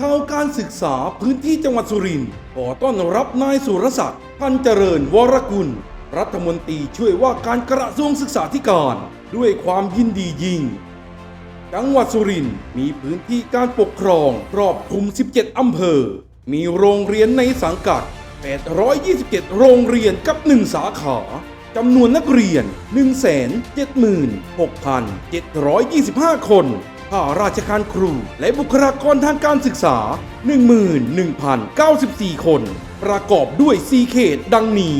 ชาวการศึกษาพื้นที่จังหวัดสุรินทร์ขอต้อนรับนายสุรศักดิ์พันเจริญวรกุล รัฐมนตรีช่วยว่าการกระทรวงศึกษาธิการ ด้วยความยินดียิ่ง จังหวัดสุรินทร์มีพื้นที่การปกครองครอบคลุม 17 อำเภอ มีโรงเรียนในสังกัด 827 โรงเรียนกับ 1 สาขาจำนวนนักเรียน 176,725 คน ข้าราชการครู และบุคลากรทางการศึกษา 11,094 คน ประกอบด้วย 4 เขตดังนี้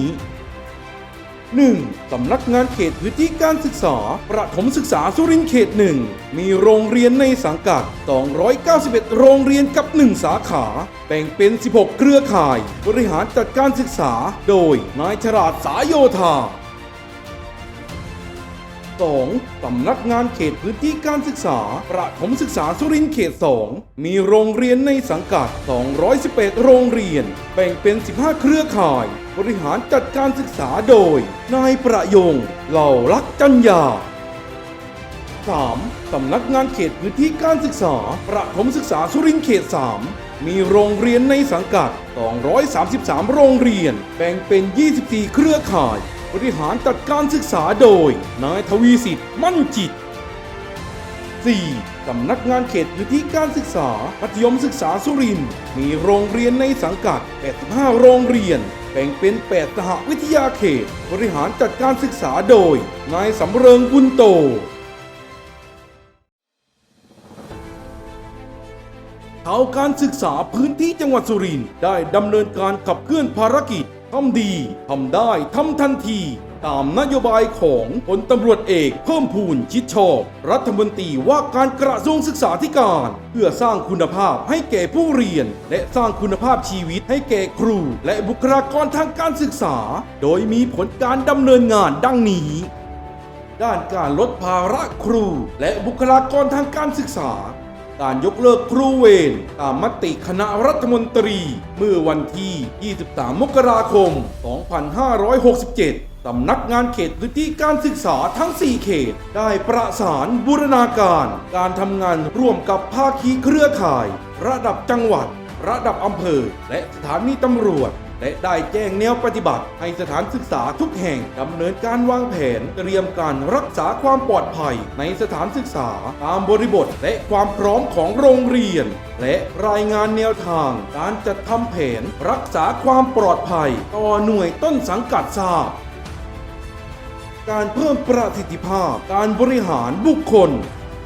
1. สำนักงานเขตพื้นที่การศึกษา ประถมศึกษาสุรินทร์เขต 1 มีโรงเรียนในสังกัด 291 โรงเรียนกับ 1 สาขา แบ่งเป็น 16 เครือข่าย บริหารจัดการศึกษา โดยนายฉลาดสายโยธา 2. สำนักงานเขตพื้นที่การศึกษา ประถมศึกษาสุรินทร์เขต 2 มีโรงเรียนในสังกัด 211 โรงเรียน แบ่งเป็น 15 เครือข่าย บริหารจัดการศึกษาโดย นายประยง เหล่ารักจัญญา 3. สำนักงานเขตพื้นที่การศึกษา ประถมศึกษาสุรินทร์เขต 3 มีโรงเรียนในสังกัด 233 โรงเรียน แบ่งเป็น 24 เครือข่าย บริหารจัดการศึกษาโดย นายทวีสิทธิ์มั่นจิต 4. สำนักงานเขตพื้นที่การศึกษามัธยมศึกษาสุรินทร์มีโรงเรียนในสังกัด 85 โรงเรียน แบ่งเป็น 8 สหวิทยาเขต บริหารจัดการศึกษาโดย นายสำเริงบุญโตชาวการศึกษาพื้นที่จังหวัดสุรินทร์ได้ดำเนินการขับเคลื่อนภารกิจ ทำดีทำได้ทำทันที ตามนโยบายของพลตำรวจเอกเพิ่มพูนชิดชอบ รัฐมนตรีว่าการกระทรวงศึกษาธิการ เพื่อสร้างคุณภาพให้แก่ผู้เรียน และสร้างคุณภาพชีวิตให้แก่ครู และบุคลากรทางการศึกษา โดยมีผลการดำเนินงานดังนี้ด้านการลดภาระครู และบุคลากรทางการศึกษา การยกเลิกครูเวรตามมติคณะรัฐมนตรี เมื่อวันที่ 23 มกราคม 2567สำนักงานเขตพื้นที่การศึกษาทั้ง 4 เขต ได้ประสานบูรณาการ การทำงานร่วมกับภาคีเครือข่าย ระดับจังหวัด ระดับอำเภอ และสถานีตำรวจ และได้แจ้งแนวปฏิบัติ ให้สถานศึกษาทุกแห่งดำเนินการวางแผนเตรียมการรักษาความปลอดภัย ในสถานศึกษาตามบริบทและความพร้อมของโรงเรียน และรายงานแนวทาง การจัดทำแผนรักษาความปลอดภัย ต่อหน่วยต้นสังกัดทราบการเพิ่มประสิทธิภาพ การบริหารบุคคล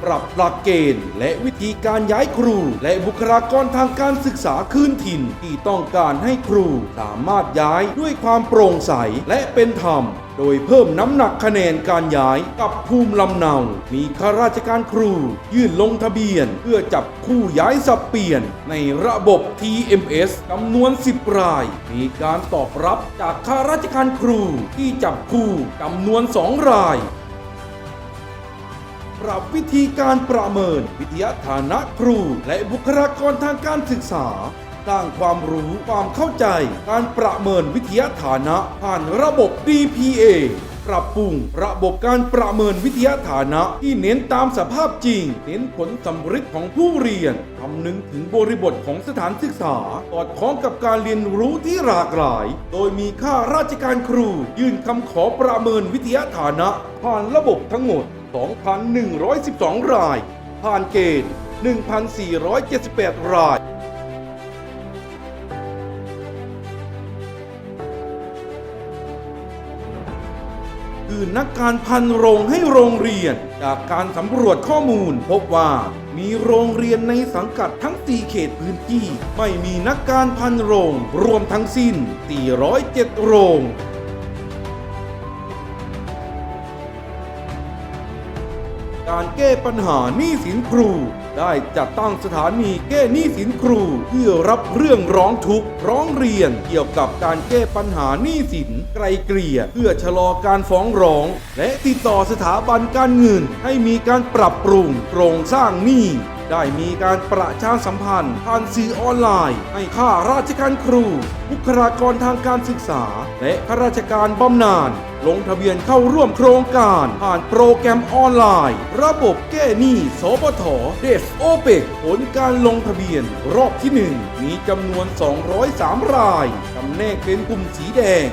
ปรับหลักเกณฑ์ และวิธีการย้ายครู และบุคลากรทางการศึกษาคืนถิ่น ที่ต้องการให้ครูสามารถย้ายด้วยความโปร่งใสและเป็นธรรมโดยเพิ่มน้ำหนักคะแนนการย้ายกับภูมิลำเนา มีข้าราชการครู ยื่นลงทะเบียน เพื่อจับคู่ย้ายสับเปลี่ยน ในระบบ TMS จำนวน 10 ราย มีการตอบรับจากข้าราชการครูที่จับคู่จำนวน 2 ราย รับวิธีการประเมิน วิทยาฐานะครู และบุคลากรทางการศึกษาสร้างความรู้ความเข้าใจ การประเมินวิทยาฐานะผ่านระบบ DPA ปรับปรุงระบบการประเมินวิทยาฐานะที่เน้นตามสภาพจริง เน้นผลสำเร็จของผู้เรียนคำนึงถึงบริบทของสถานศึกษาสอดคล้องกับการเรียนรู้ที่หลากหลาย โดยมีข้าราชการครู ยื่นคำขอประเมินวิทยาฐานะ ผ่านระบบทั้งหมด 2,112 ราย ผ่านเกณฑ์ 1,478 ราย คือนักการพันโรงให้โรงเรียน จากการสำรวจข้อมูลพบว่ามีโรงเรียนในสังกัดทั้ง 4 เขตพื้นที่ ไม่มีนักการพันโรง รวมทั้งสิ้น 407 โรง การแก้ปัญหาหนี้สินครู ได้จัดตั้งสถานีแก้หนี้สินครู เพื่อรับเรื่องร้องทุกข์ร้องเรียนเกี่ยวกับการแก้ปัญหาหนี้สินไกลเกลี่ย เพื่อชะลอการฟ้องร้อง และติดต่อสถาบันการเงินให้มีการปรับปรุงโครงสร้างหนี้ได้มีการประชาสัมพันธ์ผ่านสื่อออนไลน์ให้ข้าราชการครู บุคลากรทางการศึกษา และข้าราชการบำนาญ ลงทะเบียนเข้าร่วมโครงการ ผ่านโปรแกรมออนไลน์ ระบบแก้หนี้สปทเดสโอเปกผลการลงทะเบียน รอบที่ 1 มีจำนวน 203 รายจำแนกเป็นกลุ่มสีแดง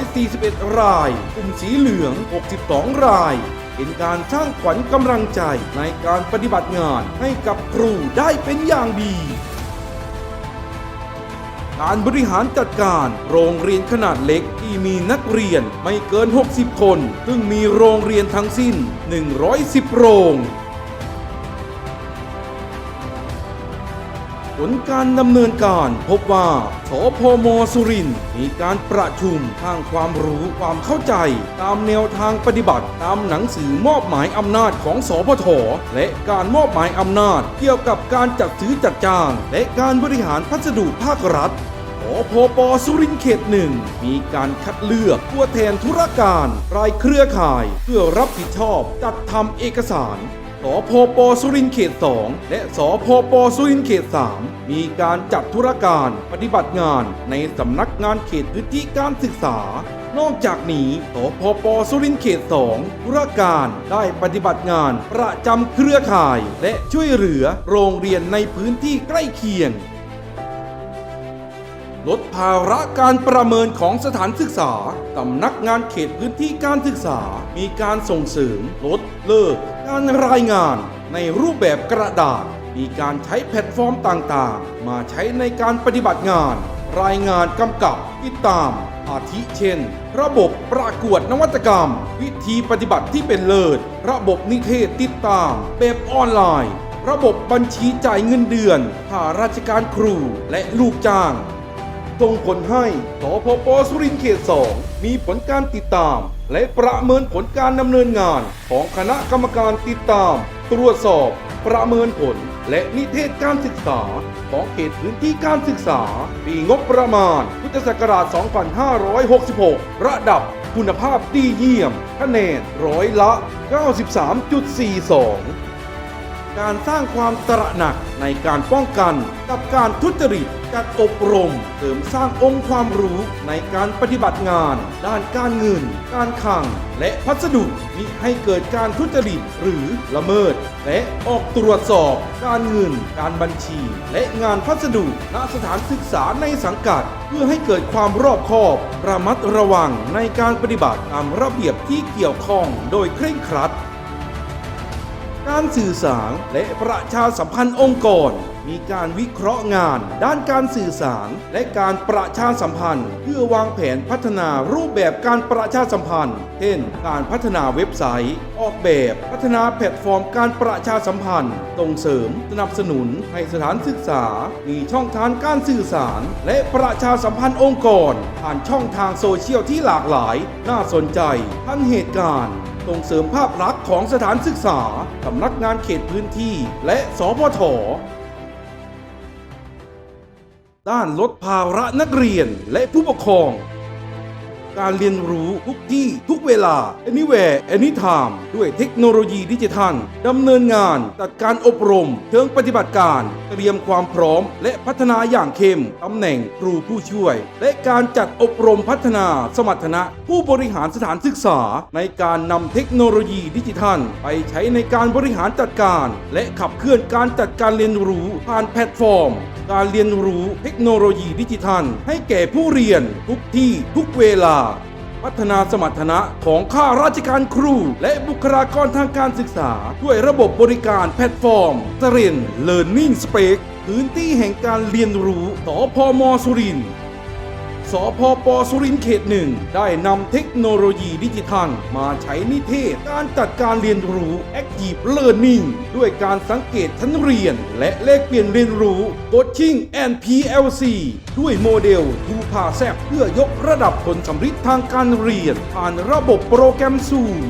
141 ราย กลุ่มสีเหลือง 62 รายเป็นการสร้างขวัญกำลังใจในการปฏิบัติงานให้กับครูได้เป็นอย่างดี การบริหารจัดการ โรงเรียนขนาดเล็กที่มีนักเรียนไม่เกิน 60 คน ซึ่งมีโรงเรียนทั้งสิ้น 110 โรง ผลการดำเนินการพบว่าสพมสุรินทร์มีการประชุมทางความรู้ความเข้าใจ ตามแนวทางปฏิบัติ ตามหนังสือมอบหมายอำนาจของสพทและการมอบหมายอำนาจ เกี่ยวกับการจัดซื้อจัดจ้าง และการบริหารพัสดุภาครัฐ พปสุรินเขตหนึ่งมีการคัดเลือกตัวแทนธุรการ รายเครือข่าย เพื่อรับผิดชอบจัดทำเอกสารสพปสุรินเขต 2 และสพปสุรินเขต 3 มีการจัดธุรการปฏิบัติงานในสำนักงานเขตพื้นที่การศึกษา นอกจากนี้สพปสุรินเขต 2 ธุรการได้ปฏิบัติงานประจำเครือข่าย และช่วยเหลือโรงเรียนในพื้นที่ใกล้เคียง ลดภาระการประเมินของสถานศึกษาสำนักงานเขตพื้นที่การศึกษา มีการส่งเสริมลดเลิกการรายงาน ในรูปแบบกระดาษ มีการใช้แพลตฟอร์มต่างๆ มาใช้ในการปฏิบัติงาน รายงานกำกับติดตาม อาทิเช่น ระบบประกวดนวัตกรรม วิธีปฏิบัติที่เป็นเลิศ ระบบนิเทศติดตาม แบบออนไลน์ ระบบบัญชีจ่ายเงินเดือนค่าราชการครูและลูกจ้าง ส่งผลให้สพปสุรินทร์เขต 2 มีผลการติดตาม และประเมินผลการดำเนินงาน ของคณะกรรมการติดตาม ตรวจสอบ ประเมินผล และนิเทศการศึกษา ของเขตพื้นที่การศึกษา ปีงบประมาณ พุทธศักราช 2566 ระดับคุณภาพดีเยี่ยม คะแนนร้อยละ 93.42 การสร้างความตระหนักในการป้องกันกับการทุจริตจัดอบรมเสริมสร้างองค์ความรู้ในการปฏิบัติงาน ด้านการเงิน การคลัง และพัสดุมิให้เกิดการทุจริตหรือละเมิด และออกตรวจสอบ การเงิน การบัญชี และงานพัสดุณสถานศึกษาในสังกัด เพื่อให้เกิดความรอบคอบ ระมัดระวังในการปฏิบัติตามระเบียบที่เกี่ยวข้องโดยเคร่งครัด การสื่อสารและประชาสัมพันธ์องค์กร มีการวิเคราะห์งาน ด้านการสื่อสาร และการประชาสัมพันธ์ เพื่อวางแผนพัฒนารูปแบบการประชาสัมพันธ์ เช่น การพัฒนาเว็บไซต์ ออกแบบพัฒนาแพลตฟอร์มการประชาสัมพันธ์ ส่งเสริม สนับสนุนให้สถานศึกษา มีช่องทางการสื่อสาร และประชาสัมพันธ์องค์กรผ่านช่องทางโซเชียลที่หลากหลาย น่าสนใจทันเหตุการณ์ ส่งเสริมภาพลักษณ์ของสถานศึกษาสำนักงานเขตพื้นที่ และสพทด้านลดภาระนักเรียนและผู้ปกครอง การเรียนรู้ทุกที่ทุกเวลา anywhere anytime ด้วยเทคโนโลยีดิจิทัลดำเนินงานจัดการอบรม เชิงปฏิบัติการ เตรียมความพร้อม และพัฒนาอย่างเข้มตำแหน่งครูผู้ช่วย และการจัดอบรมพัฒนาสมรรถนะ ผู้บริหารสถานศึกษา ในการนำเทคโนโลยีดิจิทัล ไปใช้ในการบริหารจัดการ และขับเคลื่อนการจัดการเรียนรู้ผ่านแพลตฟอร์ม การเรียนรู้เทคโนโลยีดิจิทัล ให้แก่ผู้เรียนทุกที่ทุกเวลา พัฒนาสมรรถนะของข้าราชการครู และบุคลากรทางการศึกษา ด้วยระบบบริการแพลตฟอร์มเ e รน Learning Space พื้นที่แห่งการเรียนรู้สพมสุรินทร์ สพปสุรินทร์เขตหนึ่งได้นำเทคโนโลยีดิจิทัล มาใช้นิเทศ การจัดการเรียนรู้ Active Learning ด้วยการสังเกตชั้นเรียน และแลกเปลี่ยนเรียนรู้ Coaching and PLC ด้วยโมเดล2 p a s เพื่อยกระดับผลสำฤทธิ์ทางการเรียน ผ่านระบบโปรแกรมซูม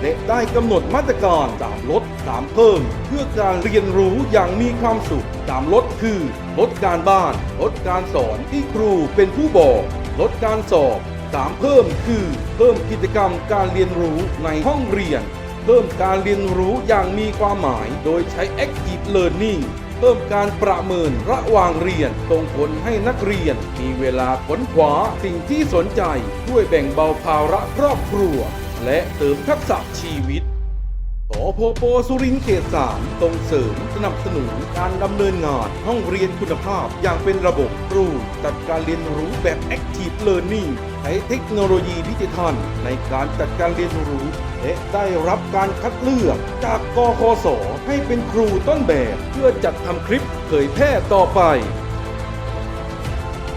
และได้กำหนดมาตรการ3ลด3เพิ่ม เพื่อการเรียนรู้อย่างมีความสุข3ลดคือ ลดการบ้าน ลดการสอนที่ครูเป็นผู้บอก ลดการสอบ 3 เพิ่มคือ เพิ่มกิจกรรมการเรียนรู้ในห้องเรียน เพิ่มการเรียนรู้อย่างมีความหมาย โดยใช้ Active Learning เพิ่มการประเมินระหว่างเรียนส่งผลให้นักเรียน มีเวลาค้นคว้าสิ่งที่สนใจช่วยแบ่งเบาภาระครอบครัว และเสริมทักษะชีวิต สพปสุรินเขตสามส่งเสริมสนับสนุนการดำเนินงานห้องเรียนคุณภาพอย่างเป็นระบบครูจัดการเรียนรู้แบบ Active Learning ใช้เทคโนโลยีดิจิทัลในการจัดการเรียนรู้และได้รับการคัดเลือกจากกคสให้เป็นครูต้นแบบ เพื่อจัดทำคลิปเผยแพร่ต่อไป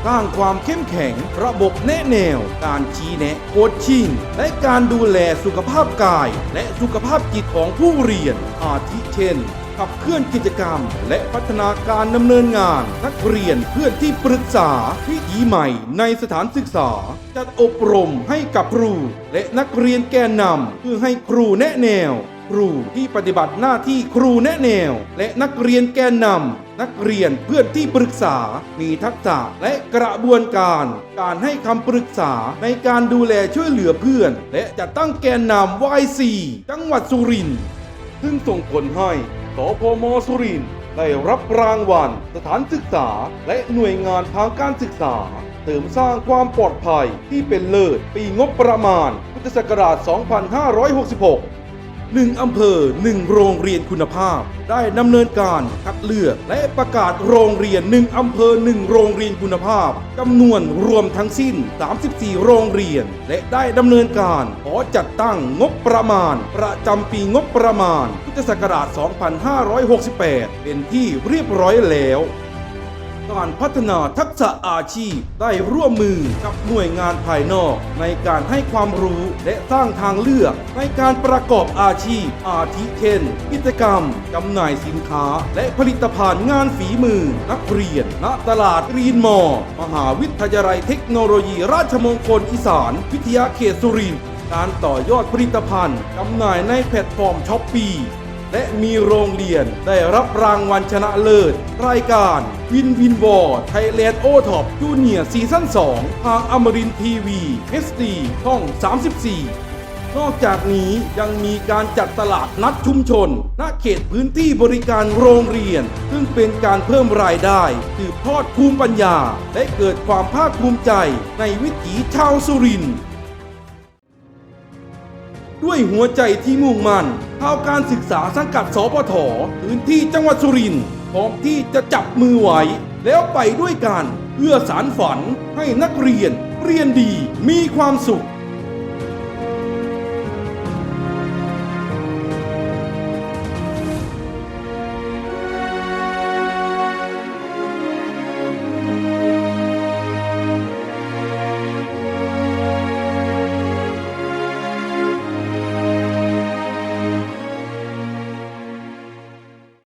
สร้างความเข้มแข็ง ระบบแนะแนว การชี้แนะโคชชิ่ง และการดูแลสุขภาพกาย และสุขภาพจิตของผู้เรียน อาทิเช่นขับเคลื่อนกิจกรรม และพัฒนาการดำเนินงาน นักเรียนเพื่อนที่ปรึกษาวิถีใหม่ในสถานศึกษา จัดอบรมให้กับครู และนักเรียนแกนนำเพื่อให้ครูแนะแนว ครูที่ปฏิบัติหน้าที่ครูแนะแนว และนักเรียนแกนนำ นักเรียนเพื่อนที่ปรึกษา มีทักษะและกระบวนการ การให้คำปรึกษาในการดูแลช่วยเหลือเพื่อน และจะตั้งแกนนำ YC จังหวัดสุรินทร์ซึ่งส่งผลให้สพมสุรินทร์ได้รับรางวัล สถานศึกษา และหน่วยงานทางการศึกษา เสริมสร้างความปลอดภัยที่เป็นเลิศ ปีงบประมาณ พุทธศักราช 2566 หนึ่งอำเภอหนึ่งโรงเรียนคุณภาพ ได้ดำเนินการคัดเลือกและประกาศโรงเรียนหนึ่งอำเภอหนึ่งโรงเรียนคุณภาพจำนวนรวมทั้งสิ้น 34 โรงเรียน และได้ดำเนินการขอจัดตั้งงบประมาณ ประจำปีงบประมาณพุทธศักราช 2568 เป็นที่เรียบร้อยแล้ว การพัฒนาทักษะอาชีพได้ร่วมมือกับหน่วยงานภายนอก ในการให้ความรู้และสร้างทางเลือกในการประกอบอาชีพ อาทิเช่น กิจกรรมจำหน่ายสินค้า และผลิตภัณฑ์งานฝีมือ นักเรียนณตลาดกรีนมอร์มหาวิทยาลัยเทคโนโลยี ราชมงคลอีสาน วิทยาเขตสุรินทร์การต่อยอดผลิตภัณฑ์จำหน่ายในแพลตฟอร์มช้อปปี และมีโรงเรียนได้รับรางวัลชนะเลิศ รายการวินวินวอร์ไทยแลนด์โอท็อปจูเนียร์ซีซั่น2 ทางอมรินทีวี HD ช่อง 34นอกจากนี้ยังมีการจัดตลาดนัดชุมชน ณ เขตพื้นที่บริการโรงเรียน ซึ่งเป็นการเพิ่มรายได้สืบทอดภูมิปัญญา และเกิดความภาคภูมิใจในวิถีชาวสุรินทร์ ด้วยหัวใจที่มุ่งมั่นข่าวการศึกษาสังกัดสปทพื้นที่จังหวัดสุรินทร์พร้อมที่จะจับมือไว้ แล้วไปด้วยกันเพื่อสารฝันให้นักเรียนเรียนดีมีความสุข